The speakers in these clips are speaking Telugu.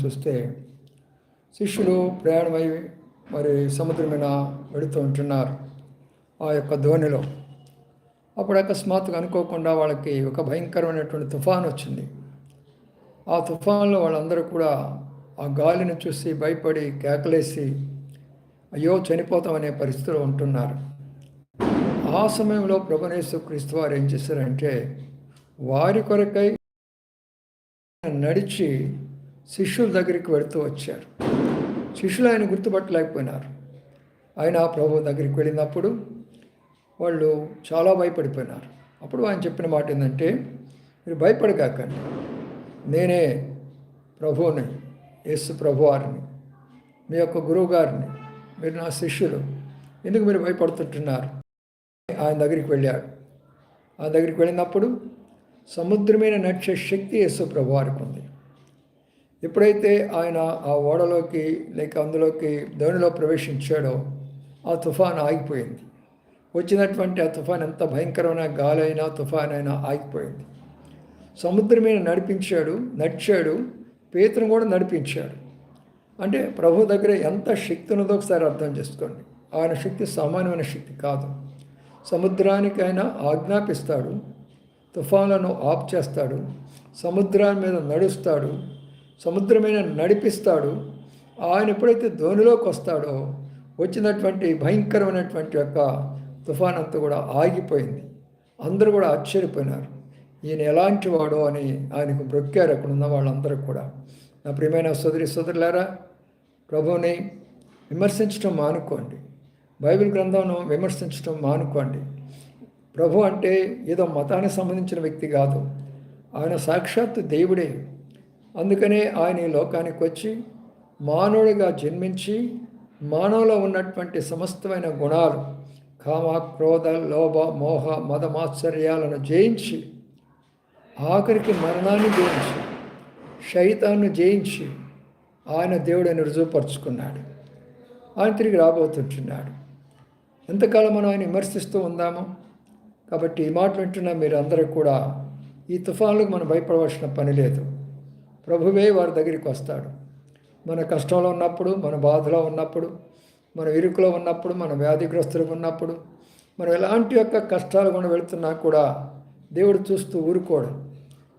చూస్తే శిష్యులు ప్రయాణమై మరి సముద్రం మీద వెళుతూ ఉంటున్నారు ఆ యొక్క ధోనిలో. అప్పుడు అకస్మాత్తుగా అనుకోకుండా వాళ్ళకి ఒక భయంకరమైనటువంటి తుఫాన్ వచ్చింది. ఆ తుఫాన్లో వాళ్ళందరూ కూడా ఆ గాలిని చూసి భయపడి కేకలేసి అయ్యో చనిపోతామనే పరిస్థితిలో ఉంటున్నారు. ఆ సమయంలో ప్రభునేశ్వ క్రీస్తు వారు ఏం చేశారంటే వారి కొరకై నడిచి శిష్యుల దగ్గరికి వెళుతూ వచ్చారు. శిష్యులు ఆయన గుర్తుపట్టలేకపోయినారు. ఆయన ప్రభు దగ్గరికి వెళ్ళినప్పుడు వాళ్ళు చాలా భయపడిపోయినారు. అప్పుడు ఆయన చెప్పిన మాట ఏంటంటే మీరు భయపడకాకండి నేనే ప్రభువుని యేసు ప్రభువారిని మీ యొక్క గురువు గారిని మీరు నా శిష్యులు. ఎందుకు మీరు భయపడుతుంటున్నారు? ఆయన దగ్గరికి వెళ్ళాడు. ఆ దగ్గరికి వెళ్ళినప్పుడు సముద్రమైన నడిచే శక్తి యేసు ప్రభువారికి ఉంది. ఎప్పుడైతే ఆయన ఆ ఓడలోకి లేక అందులోకి ధోనిలో ప్రవేశించాడో ఆ తుఫాన్ ఆగిపోయింది. వచ్చినటువంటి ఆ తుఫాన్ ఎంత భయంకరమైన గాలి అయినా తుఫాన్ అయినా ఆగిపోయింది. సముద్రం మీద నడిపించాడు నడిచాడు పేతును కూడా నడిపించాడు. అంటే ప్రభు దగ్గర ఎంత శక్తి ఉన్నదో ఒకసారి అర్థం చేసుకోండి. ఆయన శక్తి సామాన్యమైన శక్తి కాదు. సముద్రానికైనా ఆజ్ఞాపిస్తాడు తుఫాన్లను ఆఫ్ చేస్తాడు సముద్రాల మీద నడుస్తాడు సముద్రమైన నడిపిస్తాడు. ఆయన ఎప్పుడైతే ధోనిలోకి వస్తాడో వచ్చినటువంటి భయంకరమైనటువంటి యొక్క తుఫాన్ అంతా కూడా ఆగిపోయింది. అందరూ కూడా ఆశ్చర్యపోయినారు. ఈయన ఎలాంటి వాడో అని ఆయనకు బ్రొక్కారు అక్కడ ఉన్న వాళ్ళందరూ కూడా. నా ప్రియమైన సోదరి సోదరులారా ప్రభువుని విమర్శించడం మానుకోండి. బైబిల్ గ్రంథంను విమర్శించడం మానుకోండి. ప్రభు అంటే ఏదో మతానికి సంబంధించిన వ్యక్తి కాదు. ఆయన సాక్షాత్తు దేవుడే. అందుకనే ఆయన ఈ లోకానికి వచ్చి మానవుడిగా జన్మించి మానవులో ఉన్నటువంటి సమస్తమైన గుణాలు కామ క్రోధ లోభ మోహ మదమాశ్చర్యాలను జయించి ఆఖరికి మరణాన్ని జయించి శైతాన్ని జయించి ఆయన దేవుడని రుజువుపరుచుకున్నాడు. ఆయన తిరిగి రాబోతుంటున్నాడు. ఎంతకాలం మనం ఆయన విమర్శిస్తూ ఉందాము? కాబట్టి ఈ మాట వింటున్న మీరు అందరూ కూడా ఈ తుఫాన్లకు మనం భయపడవలసిన పని లేదు. ప్రభువే వారి దగ్గరికి వస్తాడు. మన కష్టంలో ఉన్నప్పుడు మన బాధలో ఉన్నప్పుడు మన ఇరుకులో ఉన్నప్పుడు మన వ్యాధిగ్రస్తులు ఉన్నప్పుడు మనం ఎలాంటి యొక్క కష్టాలు కూడా వెళుతున్నా కూడా దేవుడు చూస్తూ ఊరుకోడు.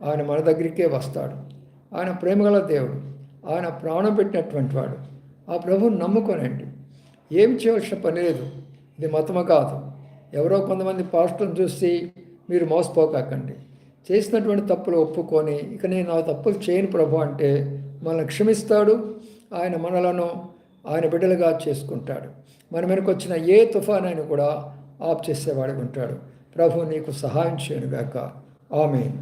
ఆయన మన దగ్గరికే వస్తాడు. ఆయన ప్రేమగల దేవుడు. ఆయన ప్రాణం పెట్టినటువంటి వాడు. ఆ ప్రభువుని నమ్ముకోనండి. ఏం చేయవలసిన పని లేదు. ఇది మతము కాదు. ఎవరో కొంతమంది పాస్టర్ని చూసి మీరు మోసపోకాకండి. చేసినటువంటి తప్పులు ఒప్పుకొని ఇక నేను ఆ తప్పులు చేయను ప్రభు అంటే మనల్ని క్షమిస్తాడు. ఆయన మనలను ఆయన బిడ్డలుగా చేసుకుంటాడు. మన వెనక వచ్చిన ఏ తుఫాన్ అయినా కూడా ఆఫ్ చేసేవాడు ఉంటాడు. ప్రభు నీకు సహాయం చేయనుగాక. ఆమె